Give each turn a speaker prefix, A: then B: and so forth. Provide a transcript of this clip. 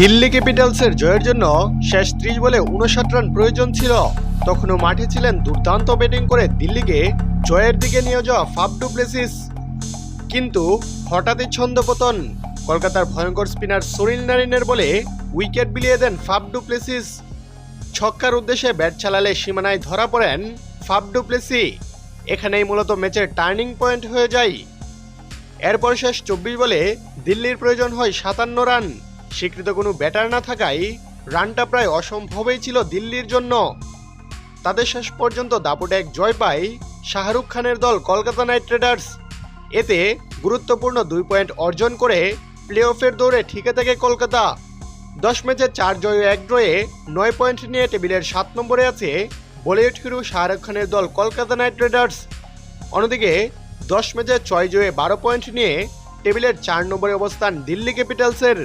A: দিল্লি ক্যাপিটালসের জয়ের জন্য শেষ ত্রিশ বলে উনষাট রান প্রয়োজন ছিল। তখনও মাঠে ছিলেন দুর্দান্ত ব্যাটিং করে দিল্লিকে জয়ের দিকে নিয়ে যাওয়া ফাফ ডুপ্লেসিস কিন্তু হঠাৎই ছন্দপতন কলকাতার ভয়ঙ্কর স্পিনার সুনীল নারিনের বলে উইকেট বিলিয়ে দেন ফাফ ডুপ্লেসিস ছক্কার উদ্দেশ্যে ব্যাট চালালে সীমানায় ধরা পড়েন ফাফ ডুপ্লেসি এখানেই মূলত ম্যাচের টার্নিং পয়েন্ট হয়ে যায়। এরপর শেষ চব্বিশ বলে দিল্লির প্রয়োজন হয় সাতান্ন রান। স্বীকৃত কোনো ব্যাটার না থাকায় রানটা প্রায় অসম্ভবই ছিল দিল্লির জন্য। তাদের শেষ পর্যন্ত দাপুটে এক জয় পায় শাহরুখ খানের দল কলকাতা নাইট রাইডার্স। এতে গুরুত্বপূর্ণ দুই পয়েন্ট অর্জন করে প্লে অফের দৌড়ে ঠিকে থাকে কলকাতা। দশ ম্যাচে চার জয় এক ড্রয়ে নয় পয়েন্ট নিয়ে টেবিলের সাত নম্বরে আছে বলিউড হিরো শাহরুখ খানের দল কলকাতা নাইট রাইডার্স। অন্যদিকে দশ ম্যাচে ছয় জয়ে বারো পয়েন্ট নিয়ে টেবিলের চার নম্বরে অবস্থান দিল্লি ক্যাপিটালসের।